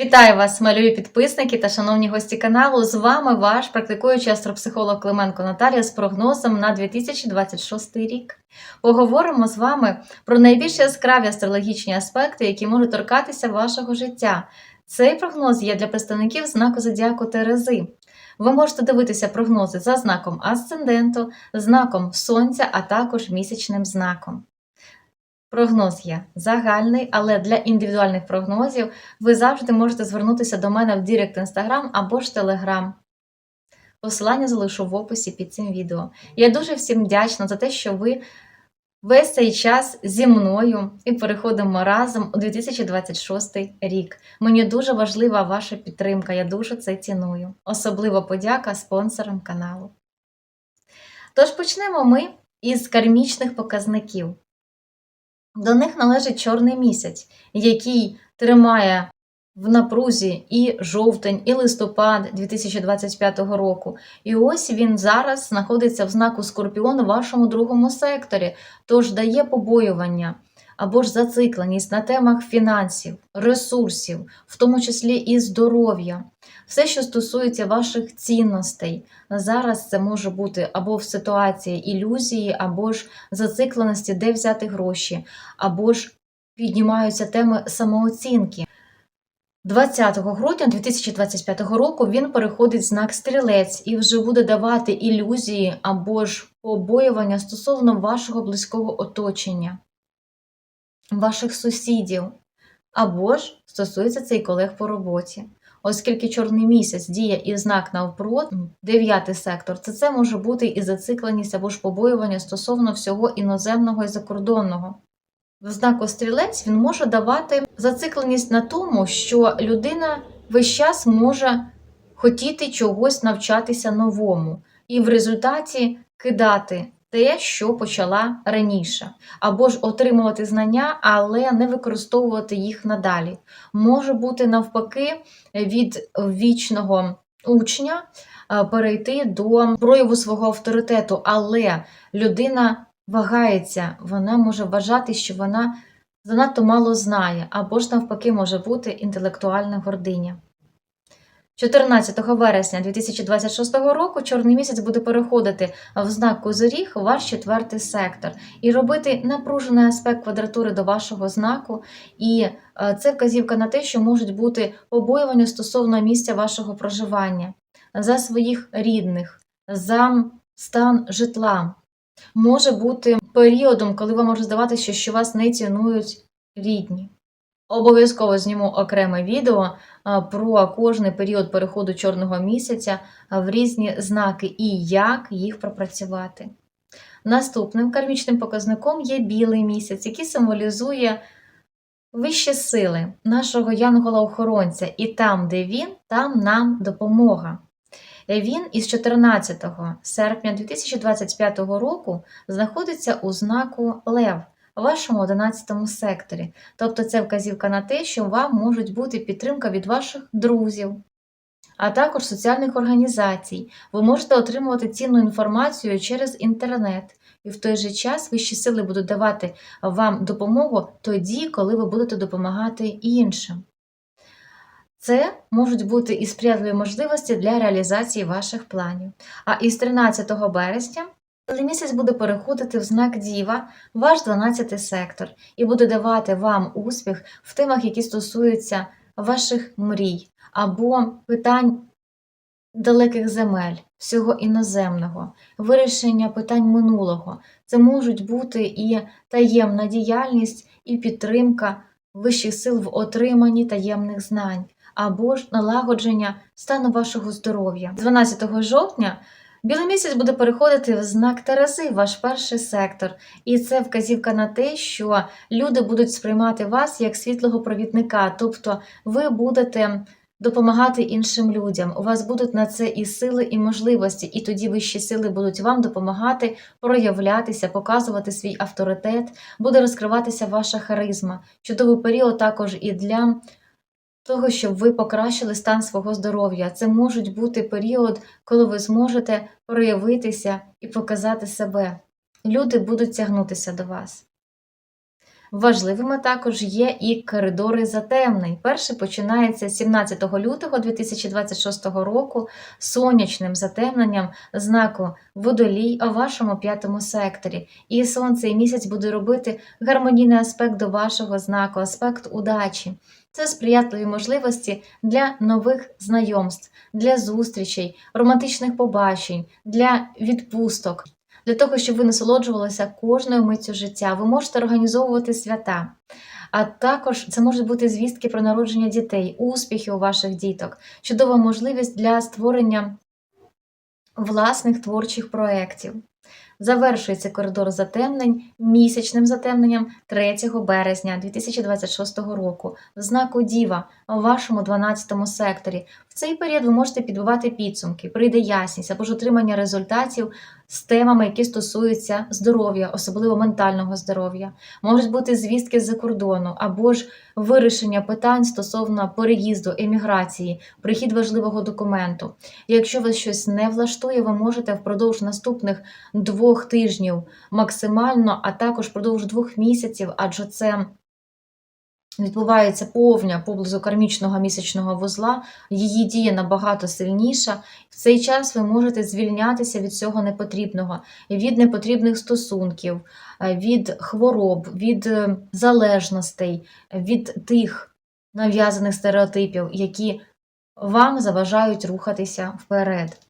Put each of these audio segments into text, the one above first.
Вітаю вас, малюї підписники та шановні гості каналу. З вами ваш практикуючий астропсихолог Клименко Наталія з прогнозом на 2026 рік. Поговоримо з вами про найбільш яскраві астрологічні аспекти, які можуть торкатися вашого життя. Цей прогноз є для представників знаку Зодіаку Терези. Ви можете дивитися прогнози за знаком асценденту, знаком Сонця, а також місячним знаком. Прогноз є загальний, але для індивідуальних прогнозів ви завжди можете звернутися до мене в Дірект Інстаграм або ж Телеграм. Посилання залишу в описі під цим відео. Я дуже всім вдячна за те, що ви весь цей час зі мною і переходимо разом у 2026 рік. Мені дуже важлива ваша підтримка, я дуже це ціную. Особливо подяка спонсорам каналу. Тож почнемо ми із кармічних показників. До них належить чорний місяць, який тримає в напрузі і жовтень, і листопад 2025 року. І ось він зараз знаходиться в знаку Скорпіон у вашому другому секторі, тож дає побоювання або ж зацикленість на темах фінансів, ресурсів, в тому числі і здоров'я. Все, що стосується ваших цінностей, зараз це може бути або в ситуації ілюзії, або ж зацикленості, де взяти гроші, або ж піднімаються теми самооцінки. 20 грудня 2025 року він переходить знак стрілець і вже буде давати ілюзії або ж побоювання стосовно вашого близького оточення, ваших сусідів, або ж стосується це і колег по роботі. Оскільки чорний місяць діє і знак навпроти, дев'ятий сектор, то це може бути і зацикленість або ж побоювання стосовно всього іноземного і закордонного. В знаку стрілець він може давати зацикленість на тому, що людина весь час може хотіти чогось навчатися новому, і в результаті кидати те, що почала раніше, або ж отримувати знання, але не використовувати їх надалі. Може бути навпаки від вічного учня е, перейти до прояву свого авторитету, але людина вагається, вона може вважати, що вона занадто мало знає, або ж навпаки може бути інтелектуальна гординя. 14 вересня 2026 року чорний місяць буде переходити в знак Козиріг, ваш четвертий сектор, і робити напружений аспект квадратури до вашого знаку. І е, це вказівка на те, що можуть бути побоювання стосовно місця вашого проживання, за своїх рідних, за стан житла. Може бути періодом, коли вам може здаватися, що вас не цінують рідні. Обов'язково зніму окреме відео про кожний період переходу чорного місяця в різні знаки і як їх пропрацювати. Наступним кармічним показником є білий місяць, який символізує вищі сили нашого янгола-охоронця, і там, де він, там нам допомога. Він із 14 серпня 2025 року знаходиться у знаку Лев вашому 11 секторі. Тобто це вказівка на те, що вам можуть бути підтримка від ваших друзів, а також соціальних організацій. Ви можете отримувати цінну інформацію через інтернет. І в той же час вищі сили будуть давати вам допомогу тоді, коли ви будете допомагати іншим. Це можуть бути і сприятливі можливості для реалізації ваших планів. А із 13 березня цей місяць буде переходити в знак Діва, ваш 12 сектор, і буде давати вам успіх в темах, які стосуються ваших мрій або питань далеких земель, всього іноземного, вирішення питань минулого. Це можуть бути і таємна діяльність, і підтримка вищих сил в отриманні таємних знань або ж налагодження стану вашого здоров'я. 12 жовтня білий місяць буде переходити в знак Терези, ваш перший сектор, і це вказівка на те, що люди будуть сприймати вас як світлого провідника, тобто ви будете. Допомагати іншим людям. У вас будуть на це і сили, і можливості, і тоді вищі сили будуть вам допомагати проявлятися, показувати свій авторитет, буде розкриватися ваша харизма. Чудовий період також і для того, щоб ви покращили стан свого здоров'я. Це можуть бути період, коли ви зможете проявитися і показати себе. Люди будуть тягнутися до вас. Важливими також є і коридори затемнень. Перший починається 17 лютого 2026 року сонячним затемненням знаку водолій у вашому п'ятому секторі. І сонце і місяць буде робити гармонійний аспект до вашого знаку, аспект удачі. Це сприятливі можливості для нових знайомств, для зустрічей, романтичних побачень, для відпусток, для того, щоб ви насолоджувалися кожною миттю життя. Ви можете організовувати свята. А також це можуть бути звістки про народження дітей, успіхи у ваших діток, чудова можливість для створення власних творчих проєктів. Завершується коридор затемнень місячним затемненням 3 березня 2026 року в знаку Діва у вашому 12 секторі. В цей період ви можете підбивати підсумки, прийде ясність або ж отримання результатів з темами, які стосуються здоров'я, особливо ментального здоров'я. Можуть бути звістки з-за кордону або ж вирішення питань стосовно переїзду, еміграції, прихід важливого документу. Якщо вас щось не влаштує, ви можете впродовж наступних двох тижнів максимально, а також впродовж двох місяців, адже це відбувається повня поблизу кармічного місячного вузла, її дія набагато сильніша. В цей час ви можете звільнятися від всього непотрібного, від непотрібних стосунків, е, від хвороб, від е, залежностей, від тих нав'язаних стереотипів, які вам заважають рухатися вперед.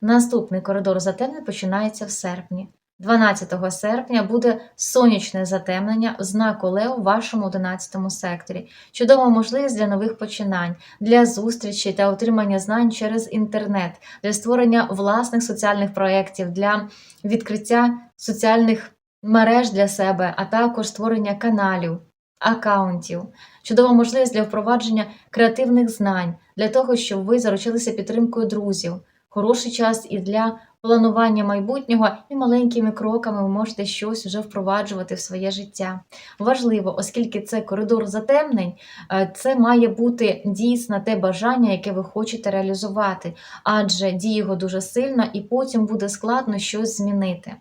Наступний коридор затемнень починається в серпні. 12 серпня буде сонячне затемнення в знаку Лео в вашому 11 секторі. Чудова можливість для нових починань, для зустрічей та отримання знань через інтернет, для створення власних соціальних проєктів, для відкриття соціальних мереж для себе, а також створення каналів, акаунтів. Чудова можливість для впровадження креативних знань, для того, щоб ви заручилися підтримкою друзів. Хороший час і для планування майбутнього, і маленькими кроками ви можете щось вже впроваджувати в своє життя. Важливо, оскільки це коридор затемнень, е, це має бути дійсно те бажання, яке ви хочете реалізувати, адже діє його дуже сильно і потім буде складно щось змінити.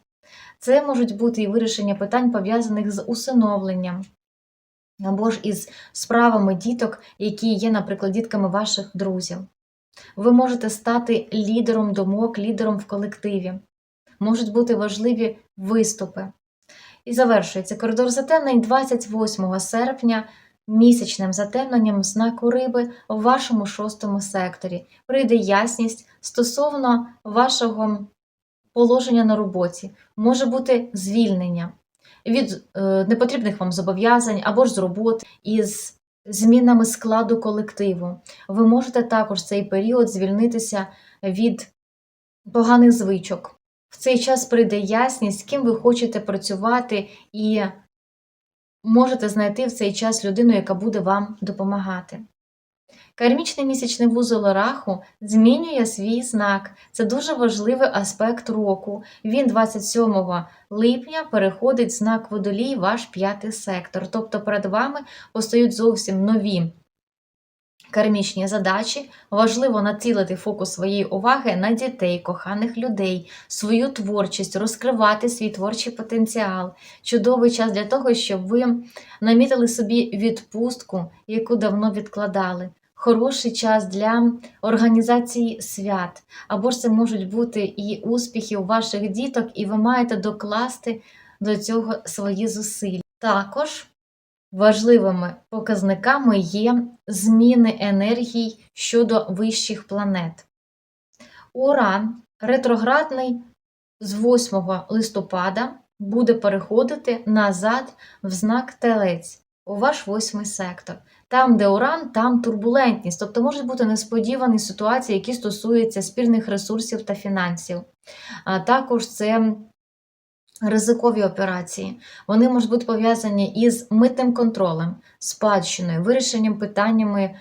Це можуть бути і вирішення питань, пов'язаних з усиновленням. Або ж із справами діток, які є, наприклад, дітками ваших друзів. Ви можете стати лідером думок, лідером в колективі. Можуть бути важливі виступи. І завершується коридор затемнень 28 серпня місячним затемненням знаку риби в вашому шостому секторі. Прийде ясність стосовно вашого положення на роботі, може бути звільнення від е, непотрібних вам зобов'язань або ж з роботи із змінами складу колективу. Ви можете також в цей період звільнитися від поганих звичок. В цей час прийде ясність, з ким ви хочете працювати, і можете знайти в цей час людину, яка буде вам допомагати. Кармічний місячний вузол раху змінює свій знак. Це дуже важливий аспект року. Він 27 липня переходить знак водолій, ваш п'ятий сектор. Тобто перед вами постають зовсім нові кармічні задачі. Важливо націлити фокус своєї уваги на дітей, коханих людей, свою творчість, розкривати свій творчий потенціал. Чудовий час для того, щоб ви намітили собі відпустку, яку давно відкладали хороший час для організації свят, або ж це можуть бути і успіхи у ваших діток, і ви маєте докласти до цього свої зусилля. Також важливими показниками є зміни енергій щодо вищих планет. Уран ретроградний з 8 листопада буде переходити назад в знак Телець у ваш восьмий сектор. Там, де уран, там турбулентність, тобто можуть бути несподівані ситуації, які стосуються спільних ресурсів та фінансів. А також це ризикові операції. Вони можуть бути пов'язані із митним контролем, спадщиною, вирішенням питаннями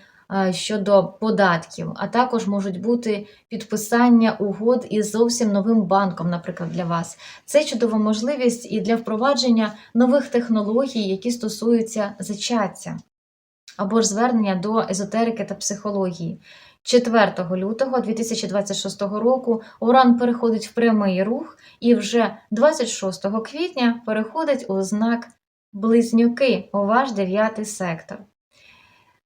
щодо податків, а також можуть бути підписання угод із зовсім новим банком, наприклад, для вас. Це чудова можливість і для впровадження нових технологій, які стосуються зачаття або ж звернення до езотерики та психології. 4 лютого 2026 року Уран переходить в прямий рух і вже 26 квітня переходить у знак близнюки у ваш дев'ятий сектор.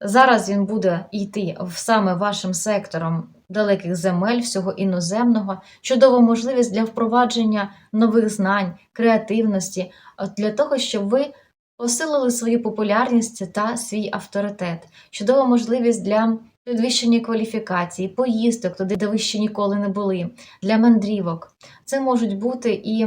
Зараз він буде йти в саме вашим сектором далеких земель, всього іноземного, чудова можливість для впровадження нових знань, креативності, для того, щоб ви посилили свою популярність та свій авторитет, чудова можливість для підвищення кваліфікації, поїздок туди, де ви ще ніколи не були, для мандрівок. Це можуть бути і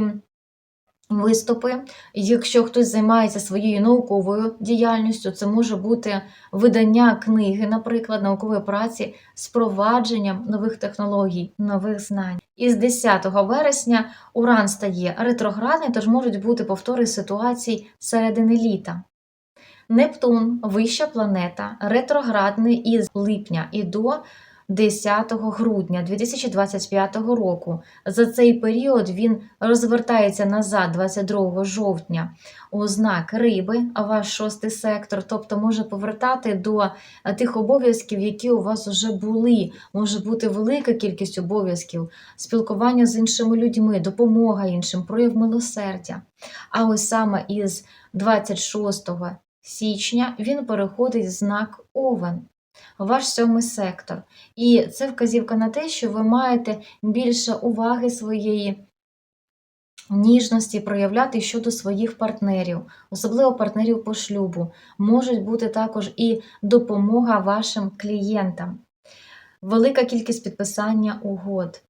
виступи. Якщо хтось займається своєю науковою діяльністю, це може бути видання книги, наприклад, наукової праці з провадженням нових технологій, нових знань. Із 10 вересня Уран стає ретроградний, тож можуть бути повтори ситуацій середини літа. Нептун, вища планета, ретроградний із липня і до 10 грудня 2025 року. За цей період він розвертається назад 22 жовтня у знак риби, а ваш шостий сектор, тобто може повертати до е, тих обов'язків, які у вас вже були. Може бути велика кількість обов'язків, спілкування з іншими людьми, допомога іншим, прояв милосердя. А ось саме із 26 січня він переходить в знак Овен, ваш сьомий сектор. І це вказівка на те, що ви маєте більше уваги своєї ніжності проявляти щодо своїх партнерів, особливо партнерів по шлюбу. Можуть бути також і допомога вашим клієнтам, велика кількість підписання угод.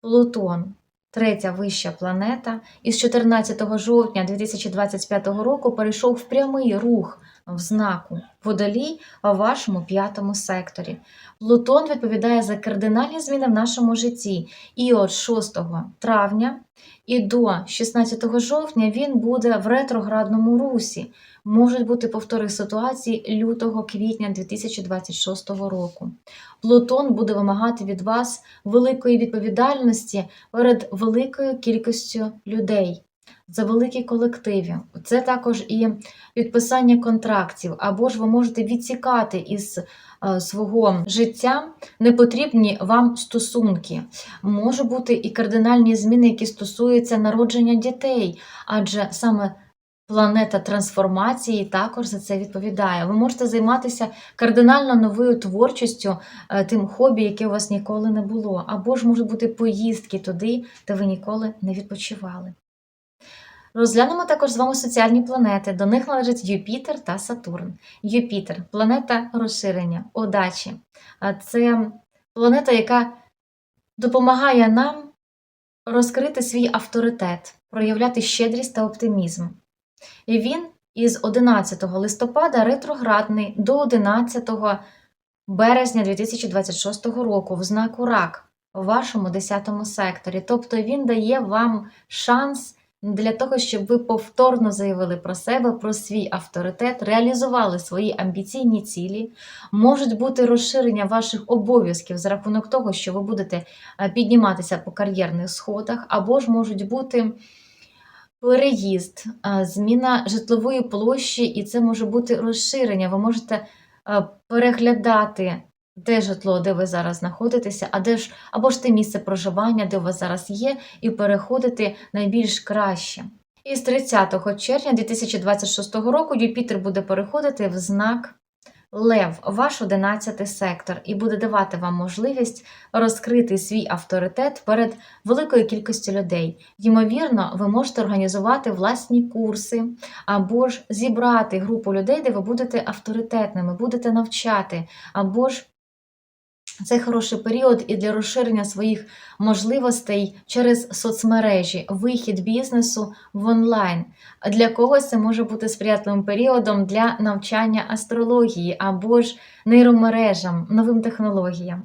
Плутон третя вища планета, із 14 жовтня 2025 року перейшов в прямий рух в знаку Водолій в вашому п'ятому секторі. Плутон відповідає за кардинальні зміни в нашому житті. І от 6 травня і до 16 жовтня він буде в ретроградному русі. Можуть бути повтори ситуації лютого квітня 2026 року. Плутон буде вимагати від вас великої відповідальності перед великою кількістю людей. За великі колективи. Це також і підписання контрактів, або ж ви можете відсікати із е, свого життя непотрібні вам стосунки. Може бути і кардинальні зміни, які стосуються народження дітей, адже саме Планета трансформації також за це відповідає. Ви можете займатися кардинально новою творчістю, е, тим хобі, яке у вас ніколи не було, або ж можуть бути поїздки туди, де ви ніколи не відпочивали. Розглянемо також з вами соціальні планети. До них належать Юпітер та Сатурн. Юпітер планета розширення, удачі. Це планета, яка допомагає нам розкрити свій авторитет, проявляти щедрість та оптимізм. І він із 11 листопада ретроградний до 11 березня 2026 року в знаку Рак у вашому 10 секторі. Тобто він дає вам шанс для того, щоб ви повторно заявили про себе, про свій авторитет, реалізували свої амбіційні цілі, можуть бути розширення ваших обов'язків за рахунок того, що ви будете е, підніматися по кар'єрних сходах, або ж можуть бути. Переїзд, е, зміна житлової площі, і це може бути розширення. Ви можете е, переглядати те житло, де ви зараз знаходитеся, а де ж або ж те місце проживання, де у вас зараз є, і переходити найбільш краще. І з 30 червня 2026 року Юпітер буде переходити в знак Лев, ваш 11 сектор, і буде давати вам можливість розкрити свій авторитет перед великою кількістю людей. Ймовірно, ви можете організувати власні курси або ж зібрати групу людей, де ви будете авторитетними, будете навчати, або ж це хороший період і для розширення своїх можливостей через соцмережі, вихід бізнесу в онлайн. Для когось це може бути сприятливим періодом для навчання астрології або ж нейромережам, новим технологіям.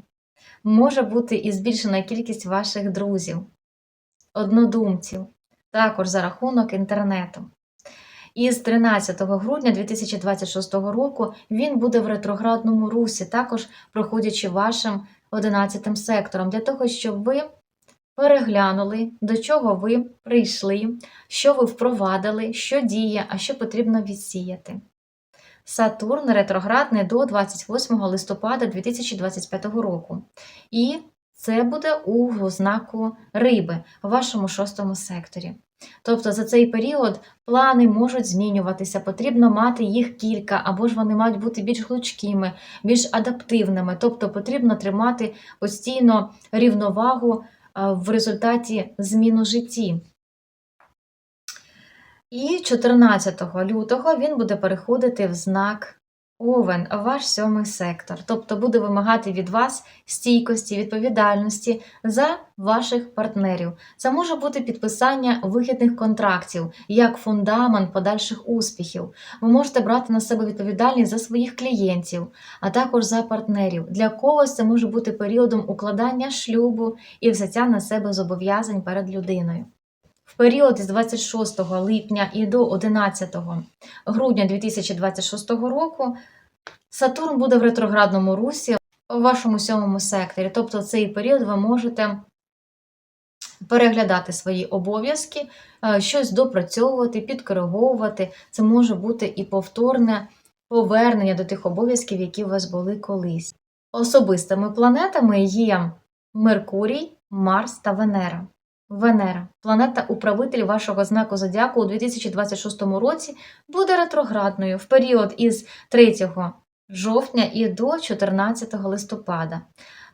Може бути і збільшена кількість ваших друзів, однодумців, також за рахунок інтернету. І з 13 грудня 2026 року він буде в ретроградному русі, також проходячи вашим 11 сектором, для того, щоб ви переглянули, до чого ви прийшли, що ви впровадили, що діє, а що потрібно відсіяти. Сатурн ретроградний до 28 листопада 2025 року. І це буде у знаку риби в вашому шостому секторі. Тобто за цей період плани можуть змінюватися, потрібно мати їх кілька, або ж вони мають бути більш гнучкими, більш адаптивними. Тобто потрібно тримати постійно рівновагу в результаті змін у житті. І 14 лютого він буде переходити в знак Овен, ваш сьомий сектор, тобто буде вимагати від вас стійкості, відповідальності за ваших партнерів. Це може бути підписання вигідних контрактів як фундамент подальших успіхів. Ви можете брати на себе відповідальність за своїх клієнтів, а також за партнерів. Для когось це може бути періодом укладання шлюбу і взяття на себе зобов'язань перед людиною. В період з 26 липня і до 11 грудня 2026 року Сатурн буде в ретроградному русі у вашому сьомому секторі. Тобто цей період ви можете переглядати свої обов'язки, е, щось допрацьовувати, підкориговувати. Це може бути і повторне повернення до тих обов'язків, які у вас були колись. Особистими планетами є Меркурій, Марс та Венера. Венера, планета управитель вашого знаку зодіаку у 2026 році, буде ретроградною в період із 3 жовтня і до 14 листопада.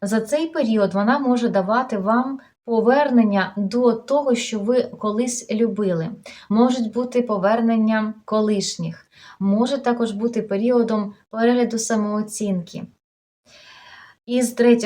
За цей період вона може давати вам повернення до того, що ви колись любили. Можуть бути повернення колишніх, може також бути періодом перегляду самооцінки. Із 3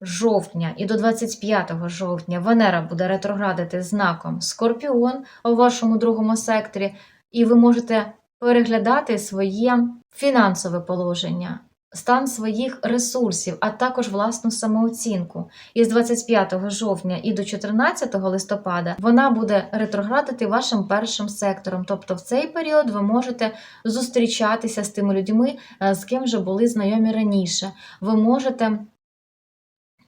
жовтня і до 25 жовтня Венера буде ретроградити знаком Скорпіон у вашому другому секторі, і ви можете переглядати своє фінансове положення, стан своїх ресурсів, а також власну самооцінку. Із 25 жовтня і до 14 листопада вона буде ретроградити вашим першим сектором. Тобто в цей період ви можете зустрічатися з тими людьми, е, з ким вже були знайомі раніше. Ви можете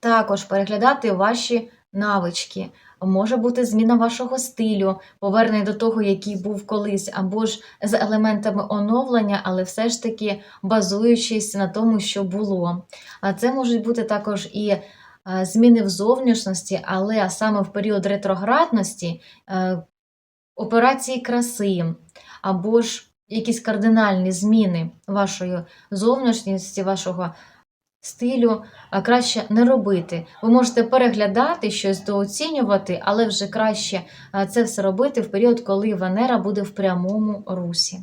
також переглядати ваші навички. Може бути зміна вашого стилю, повернення до того, який був колись, або ж з елементами оновлення, але все ж таки базуючись на тому, що було. А це можуть бути також і е, зміни в зовнішності, але саме в період ретроградності е, операції краси, або ж якісь кардинальні зміни вашої зовнішності, вашого стилю краще не робити. Ви можете переглядати щось, дооцінювати, але вже краще це все робити в період, коли Венера буде в прямому русі.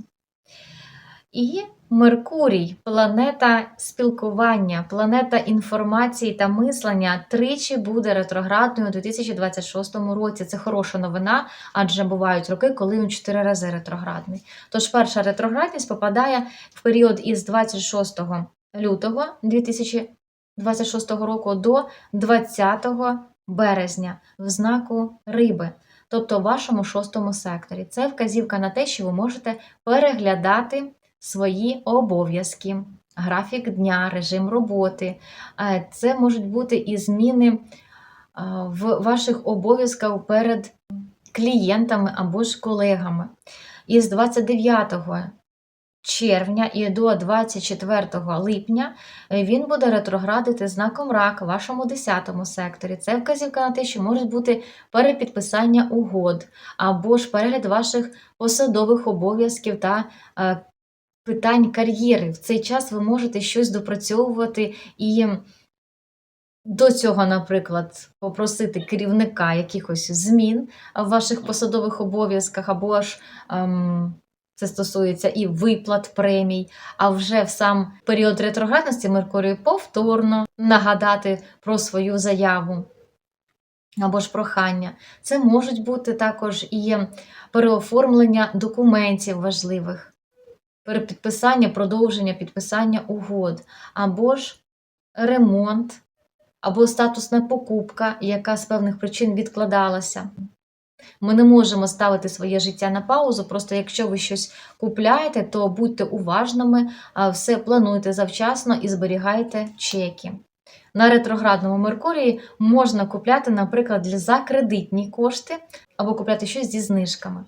І Меркурій, планета спілкування, планета інформації та мислення, тричі буде ретроградною у 2026 році. Це хороша новина, адже бувають роки, коли він чотири рази ретроградний. Тож перша ретроградність попадає в період із 26 лютого 2026 року до 20 березня в знаку риби, тобто в вашому шостому секторі. Це вказівка на те, що ви можете переглядати свої обов'язки, графік дня, режим роботи. Е, Це можуть бути і зміни е, в ваших обов'язках перед клієнтами або ж колегами. Із 29 червня і до 24 липня е, він буде ретроградити знаком рак в вашому 10 секторі. Це вказівка на те, що можуть бути перепідписання угод або ж перегляд ваших посадових обов'язків та е, питань кар'єри. В цей час ви можете щось допрацьовувати і. До цього, наприклад, попросити керівника якихось змін в ваших посадових обов'язках, або ж ем, це стосується і виплат премій, а вже в сам період ретроградності Меркурію повторно нагадати про свою заяву або ж прохання. Це можуть бути також і переоформлення документів важливих, перепідписання, продовження підписання угод, або ж ремонт, або статусна покупка, яка з певних причин відкладалася. Ми не можемо ставити своє життя на паузу. Просто якщо ви щось купляєте, то будьте уважними, все плануйте завчасно і зберігайте чеки. На ретроградному Меркурії можна купляти, наприклад, за кредитні кошти або купляти щось зі знижками.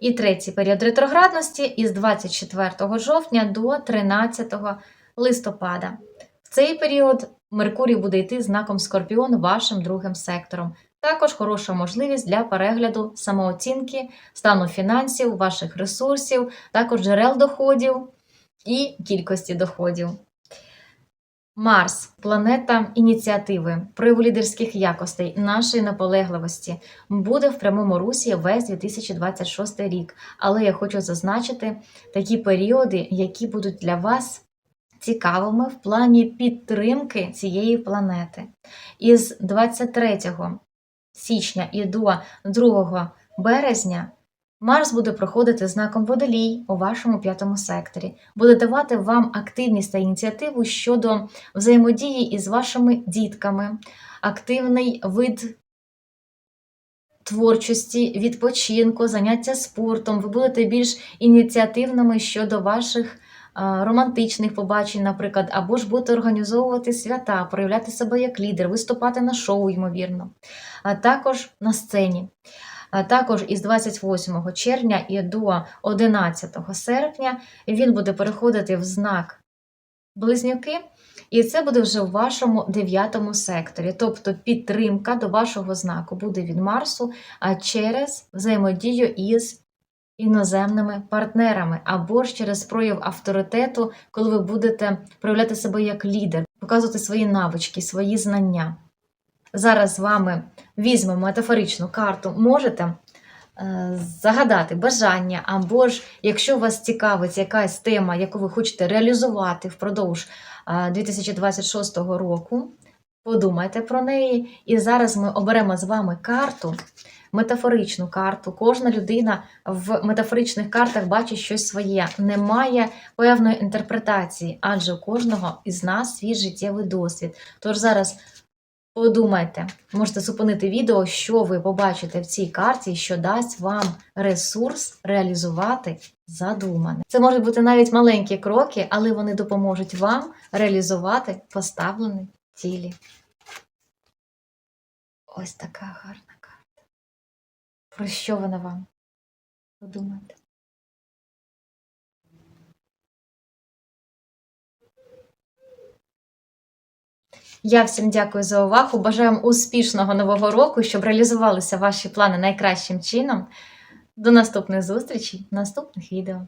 І третій період ретроградності із 24 жовтня до 13 листопада. В цей період Меркурій буде йти знаком Скорпіон вашим другим сектором. Також хороша можливість для перегляду самооцінки, стану фінансів, ваших ресурсів, також джерел доходів і кількості доходів. Марс планета ініціативи, прояву лідерських якостей, нашої наполегливості, буде в прямому русі весь 2026 рік. Але я хочу зазначити такі періоди, які будуть для вас цікавими в плані підтримки цієї планети. Із 23 січня і до 2 березня Марс буде проходити знаком водолій у вашому п'ятому секторі, буде давати вам активність та ініціативу щодо взаємодії із вашими дітками, активний вид творчості, відпочинку, заняття спортом. Ви будете більш ініціативними щодо ваших романтичних побачень, наприклад, або ж будете організовувати свята, проявляти себе як лідер, виступати на шоу, ймовірно, а також на сцені. Також із 28 червня і до 11 серпня він буде переходити в знак близнюки, і це буде вже в вашому дев'ятому секторі. Тобто підтримка до вашого знаку буде від Марсу через взаємодію із іноземними партнерами, або ж через прояв авторитету, коли ви будете проявляти себе як лідер, показувати свої навички, свої знання. Зараз з вами візьмемо метафоричну карту. Можете е, загадати бажання, або ж, якщо вас цікавить якась тема, яку ви хочете реалізувати впродовж е, 2026 року, подумайте про неї. І зараз ми оберемо з вами карту, метафоричну карту. Кожна людина в метафоричних картах бачить щось своє. Немає певної інтерпретації, адже у кожного із нас свій життєвий досвід. Тож зараз Подумайте, можете зупинити відео, що ви побачите в цій карті, що дасть вам ресурс реалізувати задумане. Це можуть бути навіть маленькі кроки, але вони допоможуть вам реалізувати поставлені цілі. Ось така гарна. Про що вона вам? Подумайте. Я всім дякую за увагу. Бажаю вам успішного нового року, щоб реалізувалися ваші плани найкращим чином. До наступних зустрічей, наступних відео.